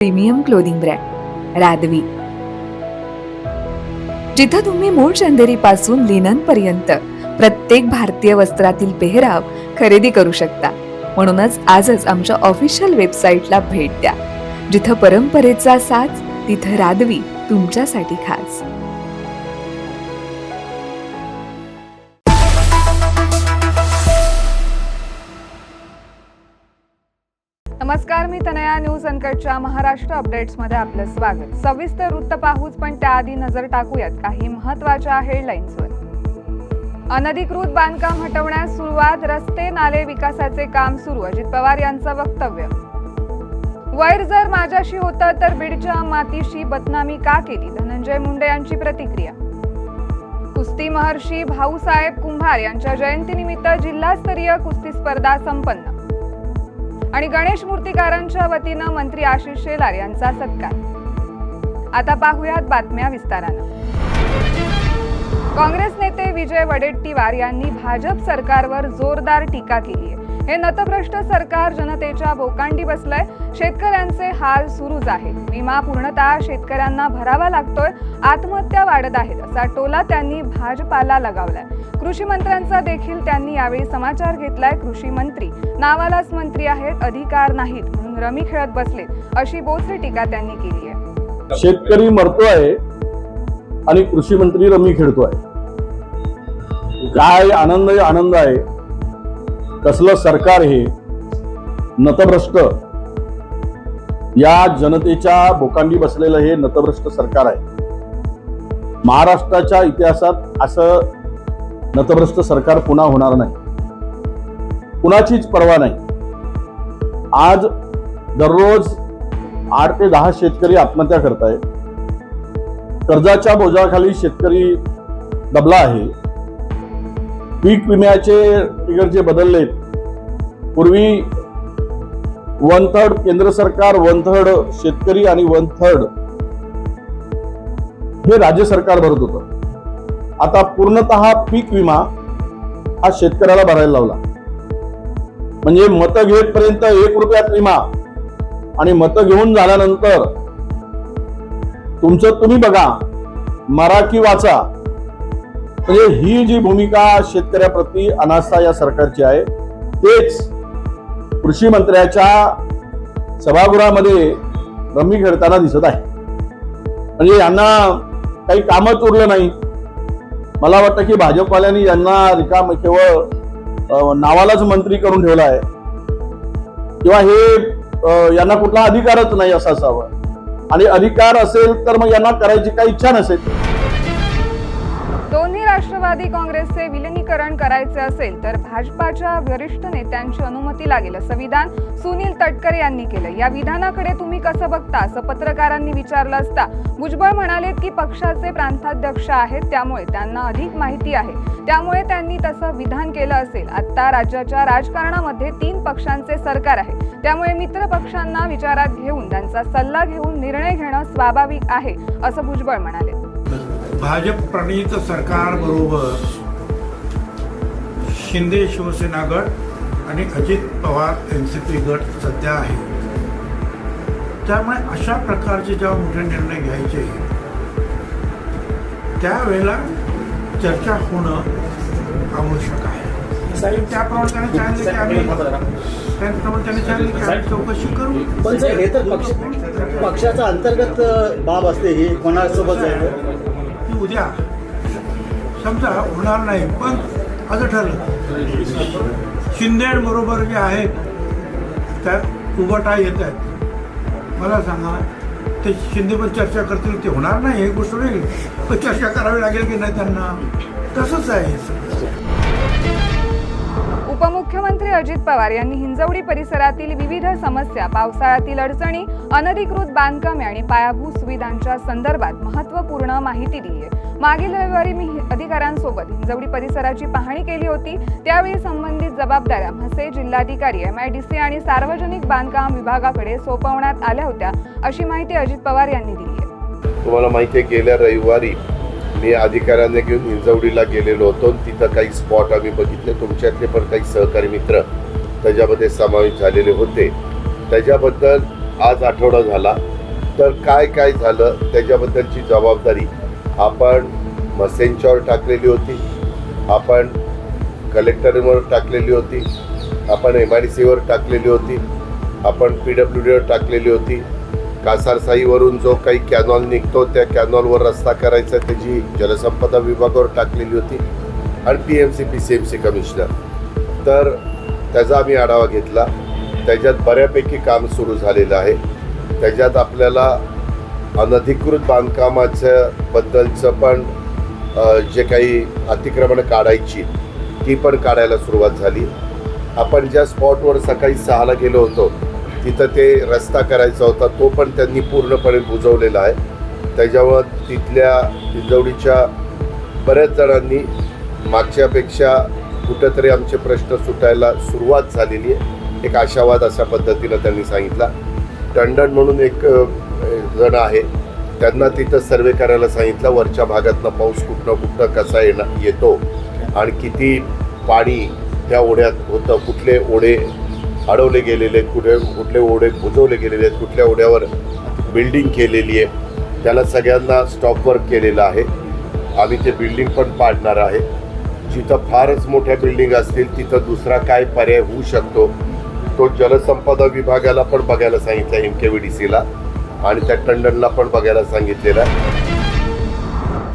Premium clothing brand रादवी जिथं तुम्ही मूळ चंदेरी पासून लिनन पर्यंत प्रत्येक भारतीय वस्त्रातील पेहराव खरेदी करू शकता. म्हणूनच आजच आमच्या ऑफिशियल वेबसाईटला भेट द्या. जिथं परंपरेचा साथ तिथं रादवी तुमच्यासाठी खास. नमस्कार तनया न्यूज अनकटच्या महाराष्ट्र अपडेट्समध्ये आपलं स्वागत. सविस्तर वृत्त पाहूच पण त्याआधी नजर टाकूयात काही महत्त्वाच्या हेडलाईन्सवर. अनधिकृत बांधकाम हटवण्यास सुरुवात रस्ते नाले विकासाचे काम सुरू अजित पवार यांचं वक्तव्य. वैर जर माझ्याशी होतं तर बीडच्या मातीशी बदनामी का केली? धनंजय मुंडे यांची प्रतिक्रिया. कुस्ती महर्षी भाऊसाहेब कुंभार यांच्या जयंतीनिमित्त जिल्हास्तरीय कुस्ती स्पर्धा संपन्न. आणि गणेश मूर्तिकारांच्या वतीनं मंत्री आशिष शेलार यांचा सत्कार. आता पाहुयात बातम्या विस्तारानं. काँग्रेस नेते विजय वडेट्टीवार यांनी भाजप सरकारवर जोरदार टीका केली आहे. हे नतभ्रष्ट सरकार जनतेच्या बोकांडी बसलंय. शेतकऱ्यांचे हाल सुरूच आहेत. विमा पूर्णतः शेतकऱ्यांना भरावा लागतोय. आत्महत्या वाढत आहेत असा टोला त्यांनी भाजपाला लगावलाय. कृषी मंत्र्यांचा देखील त्यांनी यावेळी समाचार घेतलाय. कृषी मंत्री नावालाच मंत्री आहेत अधिकार नाहीत म्हणून रमी खेळत बसले अशी बोचरी टीका त्यांनी केली आहे. शेतकरी मरतोय आणि कृषी मंत्री रमी खेळतोय काय आनंद आनंद आहे? कसलं सरकार हे? नतभ्रष्ट. या जनतेच्या बोकांडी बसलेलं हे नतभ्रष्ट सरकार आहे. महाराष्ट्राच्या इतिहासात असं नतभ्रष्ट सरकार पुन्हा होणार नाही. कुणाचीच पर्वा नाही. आज दररोज आठ ते दहा शेतकरी आत्महत्या करतायत. कर्जाच्या बोजाखाली शेतकरी दबला आहे. पीक विम्याचे फिगर जे बदललेत पूर्वी वन थर्ड केंद्र सरकार वन थर्ड शेतकरी आणि वन थर्ड हे राज्य सरकार भरत होतं. आता पूर्णतः पीक विमा हा शेतकऱ्याला भरायला लावला. म्हणजे मतं घेतपर्यंत एक रुपयात विमा आणि मतं घेऊन झाल्यानंतर तुमचं तुम्ही बघा मराठी वाचा. म्हणजे ही जी भूमिका शेतकऱ्याप्रती अनास्था या सरकारची आहे तेच कृषी मंत्र्याच्या सभागृहामध्ये रमी खेळताना दिसत आहे. म्हणजे यांना काही कामच उरलं नाही. मला वाटतं की भाजपवाल्यांनी यांना रिकाम केवळ नावालाच मंत्री करून ठेवला आहे. किंवा हे यांना कुठला अधिकारच नाही असं असावा आणि अधिकार असेल तर मग यांना करायची काही इच्छा नसेल. राष्ट्रवादी काँग्रेसचे विलिनीकरण करायचे असेल तर भाजपाच्या वरिष्ठ नेत्यांची अनुमती लागेल असं विधान सुनील तटकरे यांनी केलं. या विधानाकडे तुम्ही कसं बघता? असं पत्रकारांनी विचारलं असता. भुजबळ म्हणालेत की पक्षाचे प्रांताध्यक्ष आहेत त्यामुळे त्यांना अधिक माहिती आहे. त्यामुळे त्यांनी तसं विधान केलं असेल. आता राज्याच्या राजकारणामध्ये तीन पक्षांचे सरकार आहे. त्यामुळे मित्र पक्षांना विचारात घेऊन त्यांचा सल्ला घेऊन निर्णय घेणं स्वाभाविक आहे असं भुजबळ म्हणाले. भाजप प्रणीत सरकारबरोबर शिंदे शिवसेना गट आणि Ajit Pawar N C P गट सध्या आहे. त्यामुळे अशा प्रकारचे जेव्हा मोठे निर्णय घ्यायचे त्यावेळेला चर्चा होणं आवश्यक आहे. त्याप्रमाणे त्याने सांगितलं की आम्ही त्याप्रमाणे त्याने सांगितलं की आम्ही चौकशी करू पण हे तर पक्ष पक्षाचा अंतर्गत बाब असते ही कोणासोबत उद्या समजा होणार नाही पण असं ठरलं. शिंदेबरोबर जे आहेत त्यात उभटा येत आहेत. मला सांगा ते शिंदेवर चर्चा करतील ते होणार नाही हे गोष्ट वेगळी. पण चर्चा करावी लागेल की नाही त्यांना? तसंच आहे. उपमुख्यमंत्री अजित पवार यांनी हिंजवडी परिसरातील विविध समस्या पावसाळ्यातील अडचणी अनधिकृत बांधकामे आणि पायाभूत सुविधांच्या संदर्भात महत्त्वपूर्ण माहिती दिली आहे मागील रविवारी मी हि- अधिकाऱ्यांसोबत हिंजवडी परिसराची पाहणी केली होती. त्यावेळी संबंधित जबाबदाऱ्या म्हसे जिल्हाधिकारी एम आय डी सी आणि सार्वजनिक बांधकाम विभागाकडे सोपवण्यात आल्या होत्या अशी माहिती अजित पवार यांनी दिली आहे तुम्हाला माहिती आहे गेल्या रविवारी मी अधिकाऱ्यांना घेऊन हिंजवडीला गेलेलो होतो. तिथं काही स्पॉट आम्ही बघितले. तुमच्यातले पण काही सहकारी मित्र त्याच्यामध्ये समावेश झालेले होते. त्याच्याबद्दल आज आठवडा झाला. तर काय काय झालं त्याच्याबद्दलची जबाबदारी आपण मसेंच्यावर टाकलेली होती. आपण कलेक्टरवर टाकलेली होती. आपण एम आय डी सीवर टाकलेली होती. आपण पी डब्ल्यू डीवर टाकलेली होती. कासारसाईवरून जो काही कॅनॉल निघतो त्या कॅनॉलवर रस्ता करायचा त्याची जलसंपदा विभागावर टाकलेली होती. आणि P M C P C M C commissioner तर त्याचा आम्ही आढावा घेतला. त्याच्यात बऱ्यापैकी काम सुरू झालेलं आहे. त्याच्यात आपल्याला अनधिकृत बांधकामाचं बद्दलचं पण जे काही अतिक्रमण काढायची ती पण काढायला सुरुवात झाली. आपण ज्या स्पॉटवर सकाळी सहाला गेलो होतो तिथं ते रस्ता करायचा होता तो पण त्यांनी पूर्णपणे बुजवलेला आहे. त्याच्यामुळं तिथल्या हिंजवडीच्या बऱ्याच जणांनी मागच्यापेक्षा कुठंतरी आमचे प्रश्न सुटायला सुरुवात झालेली आहे. एक आशावाद अशा पद्धतीनं त्यांनी सांगितला. टंडन म्हणून एक जण आहे त्यांना तिथं सर्वे करायला सांगितलं वरच्या भागातनं पाऊस कुठनं कुठनं कसा येणार येतो आणि किती पाणी त्या ओढ्यात होतं कुठले ओढे अडवले गेलेले आहेत कुठे कुठले ओढे बुजवले गेलेले आहेत कुठल्या ओढ्यावर बिल्डिंग केलेली आहे त्याला सगळ्यांना स्टॉप वर्क केलेलं आहे. आम्ही ते बिल्डिंग पण पाडणार आहे. जिथं फारच मोठ्या बिल्डिंग असतील तिथं दुसरा काय पर्याय होऊ शकतो? तो जलसंपदा विभागाला पण बघायला सांगितलं एम के व्ही डी सीला आणि त्या टंडनला पण बघायला सांगितलेलं आहे.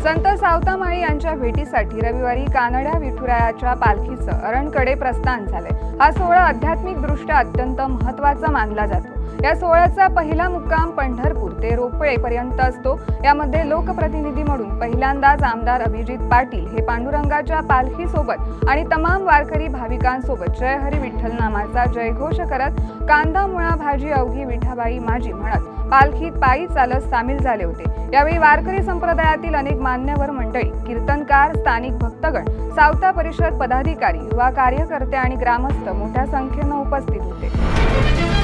संत सावतामाळी यांच्या भेटीसाठी रविवारी कानड्या विठुरायाच्या पालखीचं अरणकडे प्रस्थान झाले हा सोहळा आध्यात्मिक दृष्ट्या अत्यंत महत्त्वाचा मानला जातो. या सोहळ्याचा पहिला मुक्काम पंढरपूर ते रोपळे पर्यंत असतो. यामध्ये लोकप्रतिनिधी म्हणून पहिल्यांदाच आमदार अभिजित पाटील हे पांडुरंगाच्या पालखीसोबत आणि तमाम वारकरी भाविकांसोबत जय हरी विठ्ठल नामाचा जयघोष करत कांदा मुळा भाजी अवघी विठाबाई माझी म्हणत पालखीत पायी चालत सामील झाले होते. यावेळी वारकरी संप्रदायातील अनेक मान्यवर मंडळी कीर्तनकार स्थानिक भक्तगण सावता परिषद पदाधिकारी युवा कार्यकर्ते आणि ग्रामस्थ मोठ्या संख्येनं उपस्थित होते.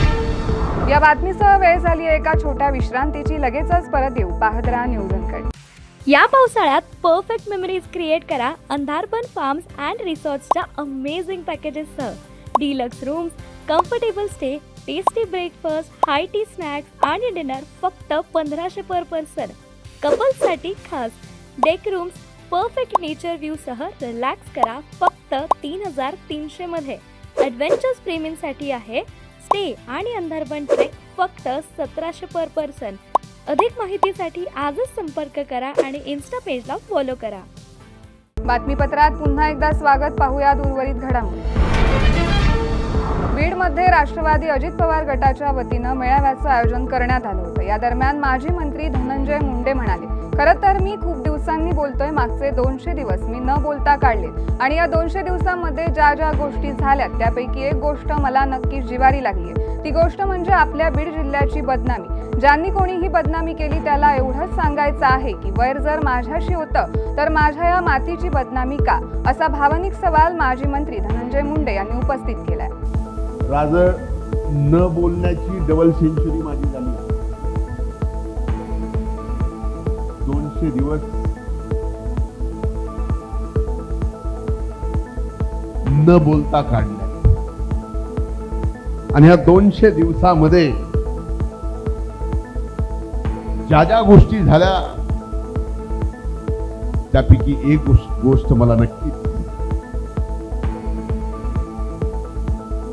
या बातमीसह वेळ झाली आहे एका छोट्या विश्रांतीची. लगेचच परत येऊ. पाहत राहा न्यूज या पावसाळ्यात परफेक्ट मेमरीज क्रिएट करा अंधारबन फार्म्स अँड रिसॉर्ट्सच्या amazing पॅकेजेससह deluxe rooms comfortable stay tasty breakfast high tea snacks आणि डिनर फक्त पंधराशे पर पर्सन कपल्ससाठी खास. डेक रूम्स परफेक्ट नेचर व्ह्यूसह रिलॅक्स करा फक्त तीन हजार तीनशेमध्ये ॲडव्हेंचर्स प्रेमींसाठी आहे स्टे आणि अंधारबन ट्रेक फक्त सतराशे पर पर्सन अधिक माहितीसाठी आजच संपर्क करा आणि इन्स्टा पेजला फॉलो करा. बातमीपत्रात पुन्हा एकदा स्वागत पाहूयात उर्वरित घडामोडी. बीडमध्ये राष्ट्रवादी अजित पवार गटाच्या वतीनं मेळाव्याचं आयोजन करण्यात आलं होतं. या दरम्यान माजी मंत्री धनंजय मुंडे म्हणाले खरं तर मी खूप दिवसांनी बोलतोय मागचे दोनशे दिवस मी न बोलता काढले. आणि या दोनशे दिवसांमध्ये ज्या ज्या गोष्टी झाल्या त्यापैकी एक गोष्ट मला नक्कीच जिवारी लागली ती गोष्ट म्हणजे आपल्या बीड जिल्ह्याची बदनामी. ज्यांनी कोणी ही बदनामी केली त्याला एवढंच सांगायचं आहे की वैर जर माझ्याशी होतं तर माझ्या या मातीची बदनामी का? असा भावनिक सवाल माजी मंत्री धनंजय मुंडे यांनी उपस्थित केलाय. राज न बोलण्याची डबल सेंचुरी माझी झाली दिवस. न बोलता काढले आणि ह्या दोनशे दिवसामध्ये ज्या ज्या गोष्टी झाल्या त्यापैकी एक गोष्ट- मला नक्की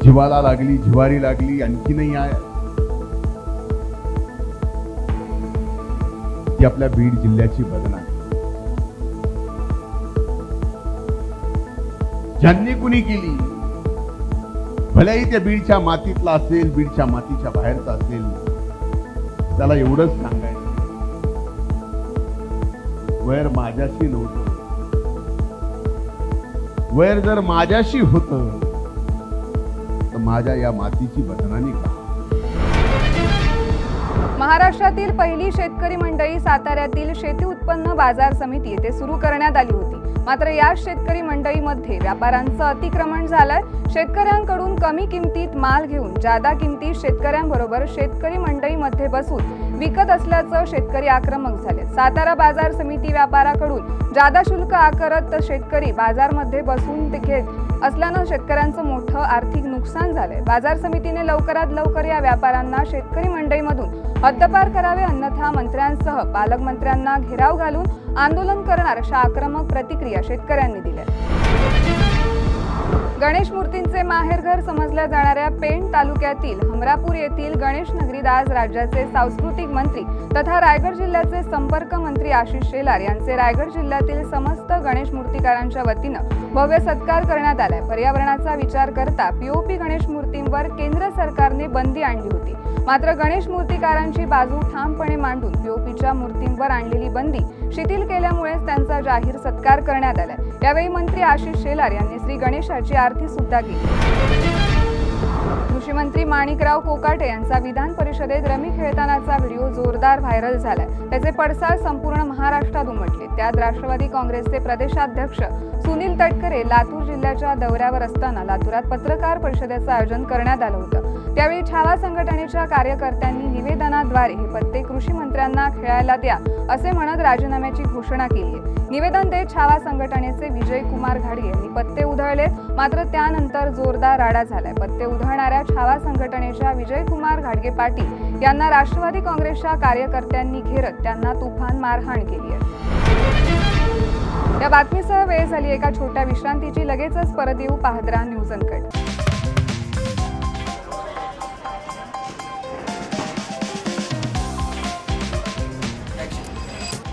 जिवाला लागली जिवारी लागली आणखी नाही आहे. ही आपल्या बीड जिल्ह्याची बदनामी ज्यांनी कुणी केली भलेही त्या बीडच्या मातीतला असेल बीडच्या मातीच्या बाहेरचा असेल त्याला एवढंच सांगायचं. वैर माझ्याशी नव्हतं. वैर जर माझ्याशी होत तर माझ्या या मातीची बदनामी का? महाराष्ट्रातील पहिली शेतकरी मंडळी साताऱ्यातील शेती उत्पन्न बाजार समिती येथे सुरू करण्यात आली होती. मात्र या शेतकरी मंडळीमध्ये व्यापाऱ्यांचं अतिक्रमण झालंय. शेतकऱ्यांकडून कमी किमतीत माल घेऊन जादा किमतीत शेतकऱ्यांबरोबर शेतकरी मंडईमध्ये बसून विकत असल्याचं शेतकरी आक्रमक झाले. सातारा बाजार समिती व्यापाराकडून जादा शुल्क आकारत तर शेतकरी बाजारमध्ये बसून ते घेत असल्यानं शेतकऱ्यांचं मोठं आर्थिक नुकसान झालंय. बाजार समितीने लवकरात लवकर या व्यापाऱ्यांना शेतकरी मंडईमधून हद्दपार करावे अन्यथा मंत्र्यांसह पालकमंत्र्यांना घेराव घालून आंदोलन करणार अशा आक्रमक प्रतिक्रिया शेतकऱ्यांनी दिल्या. गणेश मूर्तींचे माहेरघर समजल्या जाणाऱ्या पेण तालुक्यातील हमरापूर येथील गणेश नगरीत आज राज्याचे सांस्कृतिक मंत्री तथा रायगड जिल्ह्याचे संपर्क मंत्री आशिष शेलार यांचे रायगड जिल्ह्यातील समस्त गणेश मूर्तिकारांच्या वतीनं भव्य सत्कार करण्यात आलाय. पर्यावरणाचा विचार करता पीओपी गणेश मूर्तींवर केंद्र सरकारने बंदी आणली होती. मात्र गणेश मूर्तिकारांची बाजू ठामपणे मांडून पीओपीच्या मूर्तींवर आणलेली बंदी शिथिल केल्यामुळेच त्यांचा जाहीर सत्कार करण्यात आलाय. यावेळी मंत्री आशिष शेलार यांनी श्री गणेशाची आरती सुद्धा केली. कृषी मंत्री माणिकराव कोकाटे यांचा विधान परिषदेत रमी खेळतानाचा व्हिडिओ जोरदार व्हायरल झालाय. त्याचे पडसाद संपूर्ण महाराष्ट्रात उमटले. त्यात राष्ट्रवादी काँग्रेसचे प्रदेशाध्यक्ष सुनील तटकरे लातूर जिल्ह्याच्या दौऱ्यावर असताना लातूरात पत्रकार परिषदेचं आयोजन करण्यात आलं होतं. त्यावेळी छावा संघटनेच्या कार्यकर्त्यांनी निवेदनाद्वारे हे पत्ते कृषी मंत्र्यांना खेळायला द्या असे म्हणत राजीनाम्याची घोषणा केली निवेदन देत छावा संघटनेचे विजय कुमार घाडगे यांनी पत्ते उधळले. मात्र त्यानंतर जोरदार राडा झालाय. पत्ते उधळणाऱ्या छावा संघटनेच्या विजय कुमार घाडगे पाटील यांना राष्ट्रवादी काँग्रेसच्या कार्यकर्त्यांनी घेरत त्यांना तुफान मारहाण केली आहे. या बातमीसह वेळ झाली एका छोट्या विश्रांतीची. लगेचच परत येऊ पाहद्रा न्यूज अनकट.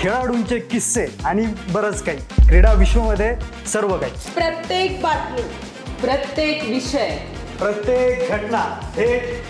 खेळाडूंचे किस्से आणि बरंच काही. क्रीडा विश्वमध्ये सर्व काही. प्रत्येक बातमी प्रत्येक विषय. प्रत्येक घटना थेट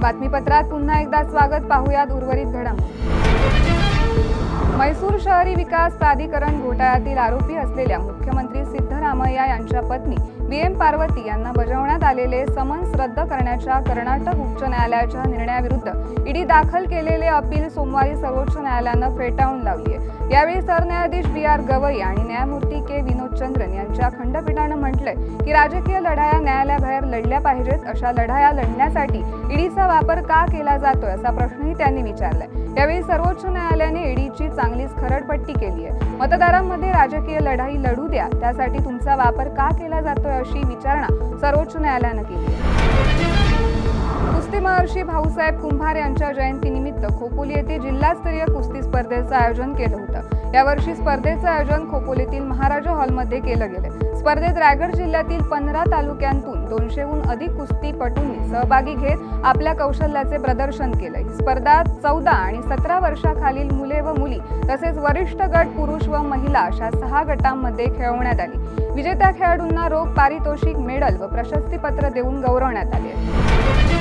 बातमीपत्रात पुन्हा एकदा स्वागत पाहूयात उर्वरित घडामोडी म्हैसूर शहरी विकास प्राधिकरण घोटाळ्यातील आरोपी असलेल्या मुख्यमंत्री सिद्धरामय्या यांच्या पत्नी बी एम. पार्वती यांना बजावण्यात आलेले समन्स रद्द करण्याच्या कर्नाटक उच्च न्यायालयाच्या निर्णयाविरुद्ध ईडी दाखल केलेले अपील सोमवारी सर्वोच्च न्यायालयानं फेटाळून लावली आहे. यावेळी सरन्यायाधीश बी आर गवई आणि न्यायमूर्ती के विनोद चंद्रन यांच्या खंडपीठानं म्हटलंय की राजकीय लढाया न्यायालयाबाहेर लढल्या पाहिजेत अशा लढाया लढण्यासाठी ईडीचा वापर का केला जातोय असा प्रश्नही त्यांनी विचारलाय. यावेळी सर्वोच्च न्यायालयाने ईडीची चांगलीच खरडपट्टी केली आहे. मतदारांमध्ये राजकीय लढाई लढू द्या त्यासाठी तुमचा वापर का केला जातोय अशी विचारणा सर्वोच्च न्यायालयानं केली आहे. कुस्ती महर्षी भाऊसाहेब कुंभार यांच्या जयंतीनिमित्त खोपोली येथे जिल्हास्तरीय कुस्ती स्पर्धेचं आयोजन केलं होतं. यावर्षी स्पर्धेचं आयोजन खोपोलीतील महाराजा हॉलमध्ये केलं गेलं. स्पर्धेत रायगड जिल्ह्यातील पंधरा तालुक्यांतून दोनशेहून अधिक कुस्तीपटूंनी सहभागी घेत आपल्या कौशल्याचे प्रदर्शन केलं. ही स्पर्धा चौदा आणि सतरा वर्षाखालील मुले व मुली तसेच वरिष्ठ गट पुरुष व महिला अशा सहा गटांमध्ये खेळवण्यात आली. विजेत्या खेळाडूंना रोख पारितोषिक मेडल व प्रशस्तीपत्र देऊन गौरवण्यात आले.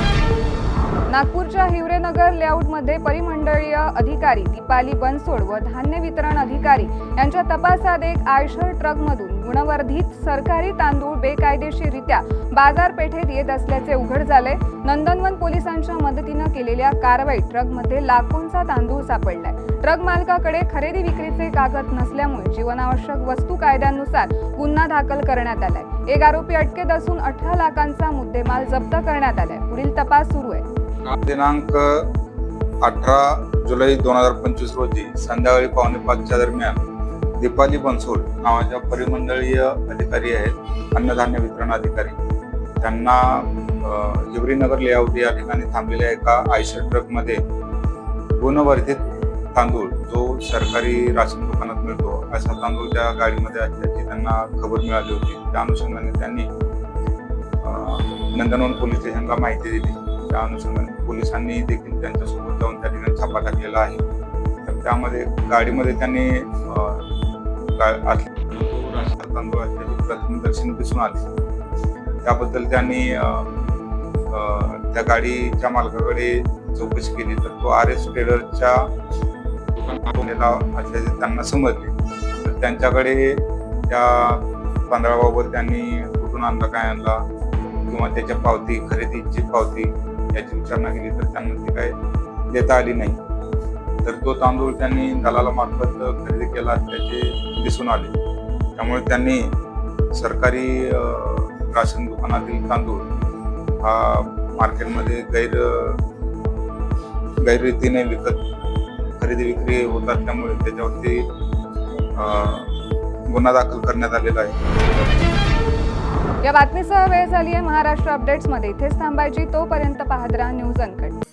नागपूरच्या हिवरेनगर लेआउटमध्ये परिमंडळीय अधिकारी दीपाली बनसोड व धान्य वितरण अधिकारी यांच्या तपासात एक आयशर ट्रकमधून गुणवर्धित सरकारी तांदूळ बेकायदेशीररित्या बाजारपेठेत येत असल्याचे उघड झाले. नंदनवन पोलिसांच्या मदतीनं केलेल्या कारवाईत ट्रकमध्ये लाखोंचा तांदूळ सापडलाय. ट्रक मालकाकडे खरेदी विक्रीचे कागद नसल्यामुळे जीवनावश्यक वस्तू कायद्यानुसार गुन्हा दाखल करण्यात आलाय. एक आरोपी अटकेत असून अठरा लाखांचा मुद्देमाल जप्त करण्यात आलाय. पुढील तपास सुरू आहे. दिनांक अठरा जुलै दोन हजार पंचवीस रोजी संध्याकाळी पावणे पाचच्या दरम्यान दीपाली बनसोड नावाच्या परिमंडळीय अधिकारी आहेत अन्नधान्य वितरण अधिकारी. त्यांना अ, हिवरीनगर लेआउट या ठिकाणी थांबलेल्या एका आयशर ट्रकमध्ये गुणवर्धित तांदूळ जो सरकारी राशन दुकानात मिळतो असा तांदूळ त्या गाडीमध्ये असल्याची त्यांना खबर मिळाली होती. त्या अनुषंगाने त्यांनी नंदनवन पोलीस स्टेशनला माहिती दिली. त्या अनुषंगाने पोलिसांनी देखील त्यांच्यासोबत जाऊन त्या ठिकाणी छापा टाकलेला आहे. तर त्यामध्ये गाडीमध्ये त्यांनी अ, तांदूळ असल्याचे दिसून आले. त्याबद्दल त्यांनी त्या गाडीच्या मालकाकडे चौकशी केली. तर तो आर एस ट्रेडरच्या असल्याचे त्यांना समजले. तर त्यांच्याकडे त्या तांदळाबाबत त्यांनी कुठून आणला काय आणला किंवा त्याच्या पावती खरेदीची पावती त्याची विचारणा केली तर त्यांना ती काय देता आली नाही. तर तो तांदूळ त्यांनी दलालामार्फत खरेदी केला त्याचे दिसून आले. त्यामुळे त्यांनी सरकारी राशन दुकानातील तांदूळ हा मार्केटमध्ये गैर गैररीतीने विकत खरेदी विक्री होतात. त्यामुळे त्याच्यावरती गुन्हा दाखल करण्यात आलेला आहे. या बातमीसह वेळ झाली आहे महाराष्ट्र अपडेट्समध्ये. इथेच थांबायची तोपर्यंत पाहत राहा न्यूज अनकट.